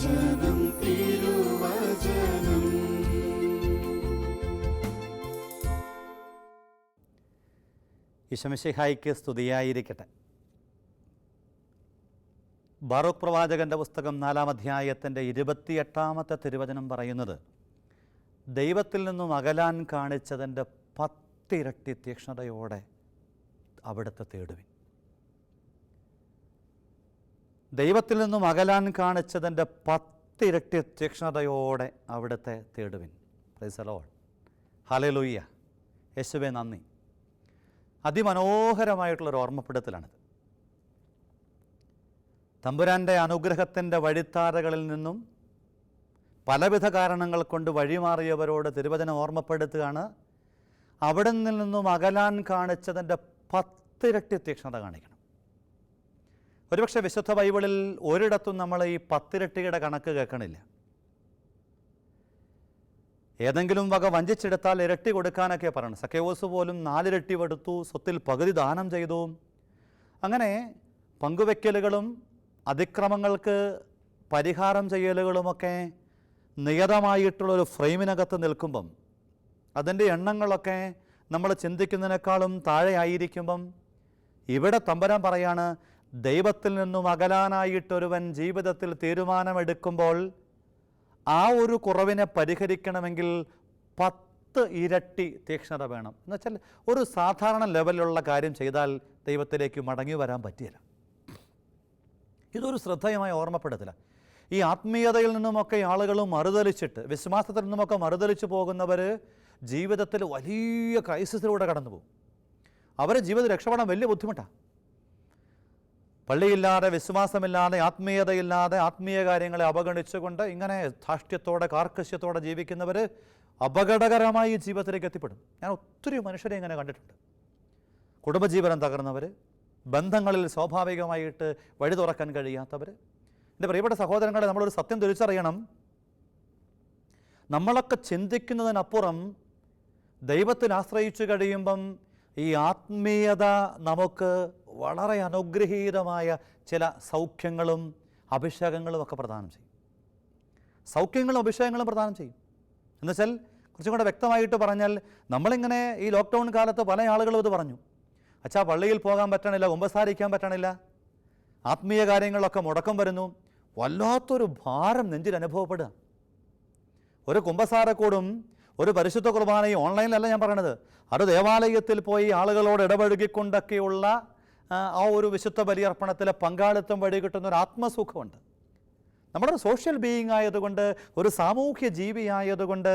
തിരുവചനം. തിരുവചനം സ്തുതിയായിരിക്കട്ടെ. ബാറൂഖ് പ്രവാചകന്റെ പുസ്തകം നാലാം അധ്യായത്തിന്റെ ഇരുപത്തിയെട്ടാമത്തെ തിരുവചനം പറയുന്നത് ദൈവത്തിൽ നിന്നും അകലാൻ കാണിച്ചതിന്റെ പത്തിരട്ടി തീക്ഷ്ണതയോടെ അവിടുത്തെ തേടുവിൻ. ദൈവത്തിൽ നിന്നും അകലാൻ കാണിച്ചതിന്റെ പത്തിരട്ടി തീക്ഷ്ണതയോടെ അവിടുത്തെ തേടുവിൻ. പ്രൈസലോൾ ഹലലുയ്യ യേശുവെ നന്ദി. അതിമനോഹരമായിട്ടുള്ളൊരു ഓർമ്മപ്പെടുത്തലാണിത്. തമ്പുരാന്റെ അനുഗ്രഹത്തിന്റെ വഴിത്താരകളിൽ നിന്നും പലവിധ കാരണങ്ങൾ കൊണ്ട് വഴിമാറിയവരോട് തിരുവചനം ഓർമ്മപ്പെടുത്തുകയാണ്. അവിടെ നിന്നും അകലാൻ കാണിച്ചതിന്റെ പത്തിരട്ടി തീക്ഷ്ണത കാണിക്കണം. ഒരുപക്ഷെ വിശുദ്ധ ബൈബിളിൽ ഒരിടത്തും നമ്മൾ ഈ പത്തിരട്ടിയുടെ കണക്ക് കേൾക്കണില്ല. ഏതെങ്കിലും വക വഞ്ചിച്ചെടുത്താൽ ഇരട്ടി കൊടുക്കാനൊക്കെ പറയണം. സക്കേവോസ് പോലും നാലിരട്ടി എടുത്തു സ്വത്തിൽ പകുതി ദാനം ചെയ്തു. അങ്ങനെ പങ്കുവെക്കലുകളും അതിക്രമങ്ങൾക്ക് പരിഹാരം ചെയ്യലുകളുമൊക്കെ നിയതമായിട്ടുള്ളൊരു ഫ്രെയിമിനകത്ത് നിൽക്കുമ്പം അതിന്റെ എണ്ണങ്ങളൊക്കെ നമ്മൾ ചിന്തിക്കുന്നതിനേക്കാളും താഴെയായിരിക്കുമ്പം ഇവിടെ തമ്പരാൻ പറയാണ് ദൈവത്തിൽ നിന്നും അകലാനായിട്ടൊരുവൻ ജീവിതത്തിൽ തീരുമാനമെടുക്കുമ്പോൾ ആ ഒരു കുറവിനെ പരിഹരിക്കണമെങ്കിൽ പത്ത് ഇരട്ടി തീക്ഷ്ണത വേണം. എന്ന് വെച്ചാൽ ഒരു സാധാരണ ലെവലിലുള്ള കാര്യം ചെയ്താൽ ദൈവത്തിലേക്ക് മടങ്ങി വരാൻ പറ്റിയില്ല ഇതൊരു ശ്രദ്ധേയമായ ഓർമ്മപ്പെടുത്തില്ല ഈ ആത്മീയതയിൽ നിന്നുമൊക്കെ ആളുകൾ മറുതലിച്ചിട്ട് വിശ്വാസത്തിൽ നിന്നുമൊക്കെ മറുതലിച്ച് പോകുന്നവർ ജീവിതത്തിൽ വലിയ ക്രൈസിസിലൂടെ കടന്നു പോകും അവരെ ജീവിതം രക്ഷപ്പെടാൻ വലിയ ബുദ്ധിമുട്ടാണ് പള്ളിയില്ലാതെ വിശ്വാസമില്ലാതെ ആത്മീയതയില്ലാതെ ആത്മീയ കാര്യങ്ങളെ അവഗണിച്ചുകൊണ്ട് ഇങ്ങനെ ധാഷ്ട്യത്തോടെ കാർക്കശ്യത്തോടെ ജീവിക്കുന്നവർ അപകടകരമായി ജീവിതത്തിലേക്ക് എത്തിപ്പെടും. ഞാൻ ഒത്തിരി മനുഷ്യരെ ഇങ്ങനെ കണ്ടിട്ടുണ്ട്. കുടുംബജീവനം തകർന്നവർ ബന്ധങ്ങളിൽ സ്വാഭാവികമായിട്ട് വഴി തുറക്കാൻ കഴിയാത്തവർ എന്റെ പ്രിയപ്പെട്ട സഹോദരങ്ങളെ നമ്മളൊരു സത്യം തിരിച്ചറിയണം. നമ്മളൊക്കെ ചിന്തിക്കുന്നതിനപ്പുറം ദൈവത്തിൽ ആശ്രയിച്ചു കഴിയുമ്പം ഈ ആത്മീയത നമുക്ക് വളരെ അനുഗ്രഹീതമായ ചില സൗഖ്യങ്ങളും അഭിഷേകങ്ങളും ഒക്കെ പ്രദാനം ചെയ്യും. സൗഖ്യങ്ങളും അഭിഷേകങ്ങളും പ്രദാനം ചെയ്യും. എന്നുവെച്ചാൽ കുറച്ചും കൂടെ വ്യക്തമായിട്ട് പറഞ്ഞാൽ നമ്മളിങ്ങനെ ഈ ലോക്ക്ഡൗൺ കാലത്ത് പല ആളുകളും ഇത് പറഞ്ഞു. അച്ഛാ പള്ളിയിൽ പോകാൻ പറ്റണില്ല കുമ്പസാരിക്കാൻ പറ്റണില്ല. ആത്മീയ കാര്യങ്ങളൊക്കെ മുടക്കം വരുന്നു. വല്ലാത്തൊരു ഭാരം നെഞ്ചിൽ അനുഭവപ്പെടുക. ഒരു കുംഭസാരക്കൂടും ഒരു പരിശുദ്ധ കുർബാന ഈ ഓൺലൈനിലല്ല ഞാൻ പറയണത്. അത് ദേവാലയത്തിൽ പോയി ആളുകളോട് ഇടപഴകിക്കൊണ്ടൊക്കെയുള്ള ആ, ഒരു വിശുദ്ധ ബലിയർപ്പണത്തിലെ പങ്കാളിത്തം വഴി കിട്ടുന്ന ഒരു ആത്മസുഖമുണ്ട്. നമ്മളൊരു സോഷ്യൽ ബീയിങ് ആയതുകൊണ്ട് ഒരു സാമൂഹ്യ ജീവിയായതുകൊണ്ട്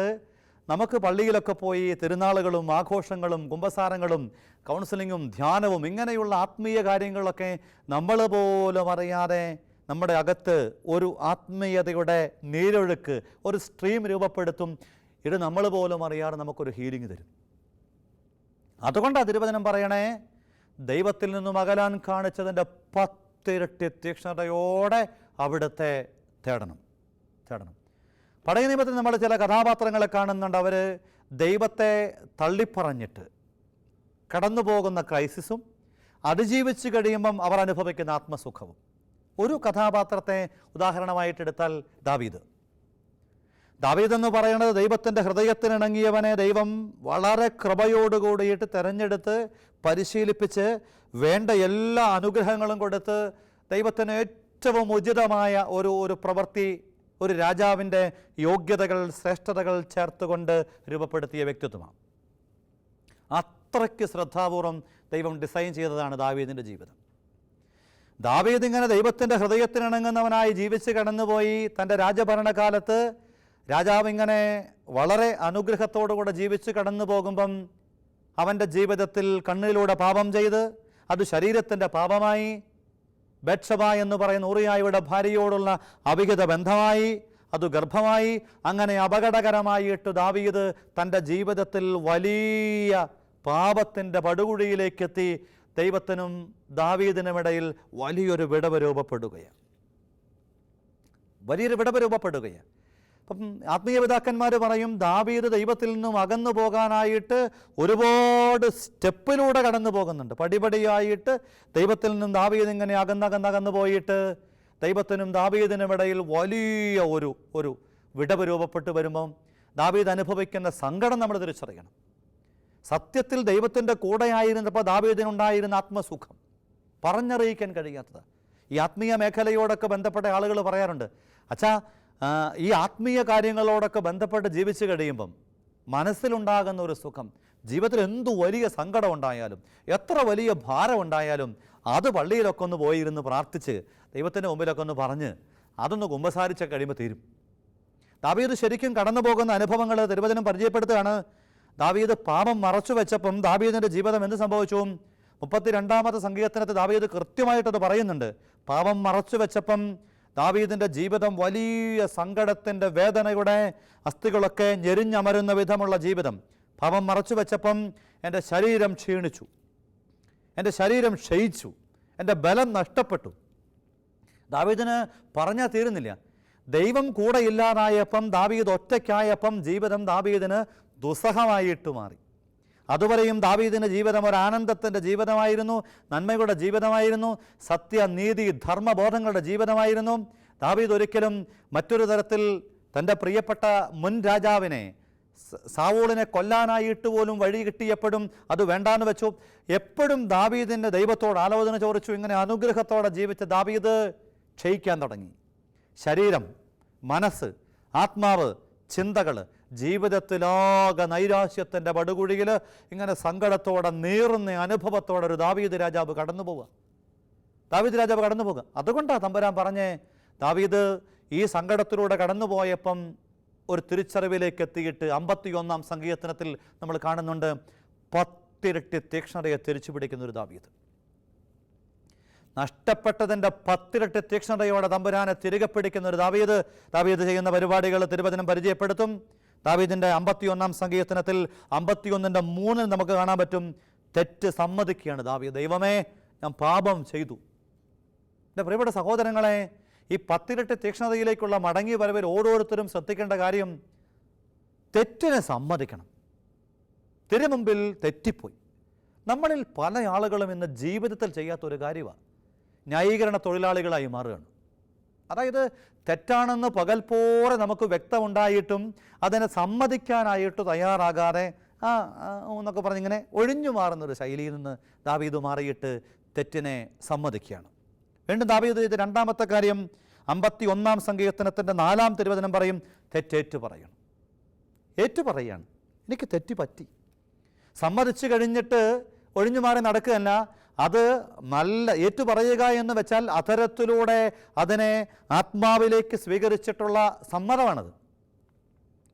നമുക്ക് പള്ളിയിലൊക്കെ പോയി തിരുനാളുകളും ആഘോഷങ്ങളും കുംഭസാരങ്ങളും കൗൺസിലിങ്ങും ധ്യാനവും ഇങ്ങനെയുള്ള ആത്മീയ കാര്യങ്ങളൊക്കെ നമ്മൾ പോലും അറിയാതെ നമ്മുടെ അകത്ത് ഒരു ആത്മീയതയുടെ നീരൊഴുക്ക് ഒരു സ്ട്രീം രൂപപ്പെടുത്തും. ഇത് നമ്മൾ പോലും അറിയാതെ നമുക്കൊരു ഹീലിംഗ് തരും. അതുകൊണ്ടാണ് തിരുവചനം പറയണേ ദൈവത്തിൽ നിന്നും അകലാൻ കാണിച്ചതിന്റെ പത്തിരട്ടി തീക്ഷ്ണതയോടെ അവിടുത്തെ തേടണം തേടണം. പഴയ നിയമത്തിൽ നമ്മൾ ചില കഥാപാത്രങ്ങളെ കാണുന്നുണ്ട്. അവർ ദൈവത്തെ തള്ളിപ്പറഞ്ഞിട്ട് കടന്നു പോകുന്ന ക്രൈസിസും അതിജീവിച്ച് കഴിയുമ്പം അവർ അനുഭവിക്കുന്ന ആത്മസുഖവും. ഒരു കഥാപാത്രത്തെ ഉദാഹരണമായിട്ടെടുത്താൽ ദാവീദ്. ദാവീദ് എന്ന് പറയുന്നത് ദൈവത്തിന്റെ ഹൃദയത്തിനിണങ്ങിയവനെ ദൈവം വളരെ കൃപയോടുകൂടിയിട്ട് തിരഞ്ഞെടുത്ത് പരിശീലിപ്പിച്ച് വേണ്ട എല്ലാ അനുഗ്രഹങ്ങളും കൊടുത്ത് ദൈവത്തിന് ഏറ്റവും ഉചിതമായ ഒരു ഒരു പ്രവൃത്തി ഒരു രാജാവിന്റെ യോഗ്യതകൾ ശ്രേഷ്ഠതകൾ ചേർത്തുകൊണ്ട് രൂപപ്പെടുത്തിയ വ്യക്തിത്വമാണ്. അത്രയ്ക്ക് ശ്രദ്ധാപൂർവം ദൈവം ഡിസൈൻ ചെയ്തതാണ് ദാവീദിന്റെ ജീവിതം. ദാവീദ് ഇങ്ങനെ ദൈവത്തിന്റെ ഹൃദയത്തിനിണങ്ങുന്നവനായി ജീവിച്ച് കടന്നുപോയി തന്റെ രാജഭരണകാലത്ത് രാജാവ് ഇങ്ങനെ വളരെ അനുഗ്രഹത്തോടുകൂടെ ജീവിച്ച് കടന്നു പോകുമ്പം അവന്റെ ജീവിതത്തിൽ കണ്ണിലൂടെ പാപം ചെയ്ത് അത് ശരീരത്തിന്റെ പാപമായി ബെത്ഷബ എന്ന് പറയുന്ന ഊറിയായുടെ ഭാര്യയോടുള്ള അവിഹിത ബന്ധമായി അത് ഗർഭമായി അങ്ങനെ അപകടകരമായിട്ട് ദാവീദ് തന്റെ ജീവിതത്തിൽ വലിയ പാപത്തിന്റെ പടുകുഴിയിലേക്കെത്തി ദൈവത്തിനും ദാവീദിനുമിടയിൽ വലിയൊരു വിടവ് രൂപപ്പെടുകയാണ്. വലിയൊരു വിടവ് രൂപപ്പെടുകയാണ്. അപ്പം ആത്മീയ പിതാക്കന്മാർ പറയും ദാവീദ് ദൈവത്തിൽ നിന്നും അകന്നു പോകാനായിട്ട് ഒരുപാട് സ്റ്റെപ്പിലൂടെ കടന്നു പോകുന്നുണ്ട്. പടിപടിയായിട്ട് ദൈവത്തിൽ നിന്നും ദാവീദ് ഇങ്ങനെ അകന്നകന്നകന്നു പോയിട്ട് ദൈവത്തിനും ദാവീദിനും ഇടയിൽ വലിയ ഒരു ഒരു വിടവ് രൂപപ്പെട്ട് വരുമ്പം ദാവീദ് അനുഭവിക്കുന്ന സങ്കടം നമ്മൾ തിരിച്ചറിയണം. സത്യത്തിൽ ദൈവത്തിന്റെ കൂടെയായിരുന്നപ്പോൾ ദാവീദിനുണ്ടായിരുന്ന ആത്മസുഖം പറഞ്ഞറിയിക്കാൻ കഴിയാത്തത്. ഈ ആത്മീയ മേഖലയോടൊക്കെ ബന്ധപ്പെട്ട ആളുകൾ പറയാറുണ്ട് അച്ഛാ ഈ ആത്മീയ കാര്യങ്ങളോടൊക്കെ ബന്ധപ്പെട്ട് ജീവിച്ചു കഴിയുമ്പം മനസ്സിലുണ്ടാകുന്ന ഒരു സുഖം ജീവിതത്തിൽ എന്തു വലിയ സങ്കടം ഉണ്ടായാലും എത്ര വലിയ ഭാരം ഉണ്ടായാലും അത് പള്ളിയിലൊക്കെ ഒന്ന് പോയിരുന്ന് പ്രാർത്ഥിച്ച് ദൈവത്തിന്റെ മുമ്പിലൊക്കെ ഒന്ന് പറഞ്ഞ് അതൊന്ന് കുമ്പസാരിച്ച കഴിയുമ്പോൾ തീരും. ദാവീദ് ശരിക്കും കടന്നു പോകുന്ന അനുഭവങ്ങൾ തിരുവചനം പരിചയപ്പെടുത്തുകയാണ്. ദാവീദ് പാപം മറച്ചു വെച്ചപ്പം ദാവീദിന്റെ ജീവിതം എന്ത് സംഭവിച്ചു? മുപ്പത്തി രണ്ടാമത്തെ സംഗീതത്തിനകത്ത് ദാവീദ് കൃത്യമായിട്ടത് പറയുന്നുണ്ട്. പാപം മറച്ചു വെച്ചപ്പം ദാവീദിന്റെ ജീവിതം വലിയ സങ്കടത്തിന്റെ വേദനയുടെ അസ്ഥികളൊക്കെ ഞെരിഞ്ഞമരുന്ന വിധമുള്ള ജീവിതം. ഭവം മറച്ചു വെച്ചപ്പം എന്റെ ശരീരം ക്ഷീണിച്ചു. എന്റെ ശരീരം ക്ഷയിച്ചു. എന്റെ ബലം നഷ്ടപ്പെട്ടു. ദാവീദിന് പറഞ്ഞാൽ തീരുന്നില്ല. ദൈവം കൂടെ ഇല്ലാതായപ്പം ദാവീദ് ഒറ്റയ്ക്കായപ്പം ജീവിതം ദാവീദിന് ദുസ്സഹമായിട്ട് മാറി. അതുവരെയും ദാവീദിന്റെ ജീവിതം ഒരു ആനന്ദത്തിന്റെ ജീവിതമായിരുന്നു നന്മയുടെ ജീവിതമായിരുന്നു സത്യ നീതി ധർമ്മബോധങ്ങളുടെ ജീവിതമായിരുന്നു. ദാവീദ് ഒരിക്കലും മറ്റൊരു തരത്തിൽ തന്റെ പ്രിയപ്പെട്ട മുൻ രാജാവിനെ സാവൂളിനെ കൊല്ലാനായിട്ട് പോലും വഴി കിട്ടിയപ്പോഴും അത് വേണ്ടാന്ന് വെച്ചു. എപ്പോഴും ദാവീദിന്റെ ദൈവത്തോട് ആലോചന ചോദിച്ചു ഇങ്ങനെ അനുഗ്രഹത്തോടെ ജീവിച്ച ദാവീദ് ക്ഷയിക്കാൻ തുടങ്ങി. ശരീരം മനസ്സ് ആത്മാവ് ചിന്തകൾ ജീവിതത്തിലാകെ നൈരാശ്യത്തിന്റെ പടുകുഴിയിൽ ഇങ്ങനെ സങ്കടത്തോടെ നീറുന്ന അനുഭവത്തോടെ ഒരു ദാവീദ് രാജാവ് കടന്നു പോവുക. ദാവീദ് രാജാവ് കടന്നു പോകുക അതുകൊണ്ടാണ് തമ്പുരാൻ പറഞ്ഞേ ദാവീദ് ഈ സങ്കടത്തിലൂടെ കടന്നുപോയപ്പം ഒരു തിരിച്ചറിവിലേക്ക് എത്തിയിട്ട് അമ്പത്തിയൊന്നാം സങ്കീർത്തനത്തിൽ നമ്മൾ കാണുന്നുണ്ട് പത്തിരട്ടി തീക്ഷ്ണതയെ തിരിച്ചു പിടിക്കുന്ന ഒരു ദാവീദ്. നഷ്ടപ്പെട്ടതിന്റെ പത്തിരട്ടി തീക്ഷ്ണതയോടെ തമ്പുരാനെ തിരികെ പിടിക്കുന്ന ഒരു ദാവീദ്. ദാവീദ് ചെയ്യുന്ന പരിപാടികൾ തിരുവചനം പരിചയപ്പെടുത്തും. ദാവീദിന്റെ അമ്പത്തിയൊന്നാം സങ്കീർത്തനത്തിൽ അമ്പത്തിയൊന്നിന്റെ മൂന്നിൽ നമുക്ക് കാണാൻ പറ്റും തെറ്റ് സമ്മതിക്കുകയാണ് ദാവീദ്. ദൈവമേ ഞാൻ പാപം ചെയ്തു. എന്റെ പ്രിയപ്പെട്ട സഹോദരങ്ങളെ ഈ പത്തിരട്ടി തീക്ഷ്ണതയിലേക്കുള്ള മടങ്ങി വരവിൽ ഓരോരുത്തരും ശ്രദ്ധിക്കേണ്ട കാര്യം തെറ്റിനെ സമ്മതിക്കണം. തിരുമുമ്പിൽ തെറ്റിപ്പോയി. നമ്മളിൽ പല ആളുകളും ഇന്ന് ജീവിതത്തിൽ ചെയ്യാത്തൊരു കാര്യമാണ് ന്യായീകരണ തൊഴിലാളികളായി മാറുകയാണ്. അതായത് തെറ്റാണെന്ന് പകൽപ്പോറെ നമുക്ക് വ്യക്തമുണ്ടായിട്ടും അതിനെ സമ്മതിക്കാനായിട്ട് തയ്യാറാകാതെ ആ എന്നൊക്കെ എന്നൊക്കെ പറഞ്ഞിങ്ങനെ ഒഴിഞ്ഞു മാറുന്നൊരു ശൈലിയിൽ നിന്ന് ദാവീദ് മാറിയിട്ട് തെറ്റിനെ സമ്മതിക്കുകയാണ്. വീണ്ടും ദാവീദ് ചെയ്ത രണ്ടാമത്തെ കാര്യം അമ്പത്തി ഒന്നാം സങ്കീർത്തനത്തിന്റെ നാലാം തിരുവചനം പറയും തെറ്റേറ്റു പറയണം. ഏറ്റു പറയാണ്. എനിക്ക് തെറ്റ് പറ്റി. സമ്മതിച്ചു കഴിഞ്ഞിട്ട് ഒഴിഞ്ഞു മാറി നടക്കുകയല്ല അത് നല്ല ഏറ്റു പറയുക എന്ന് വെച്ചാൽ അധരത്തിലൂടെ അതിനെ ആത്മാവിലേക്ക് സ്വീകരിച്ചിട്ടുള്ള സമ്മതമാണത്.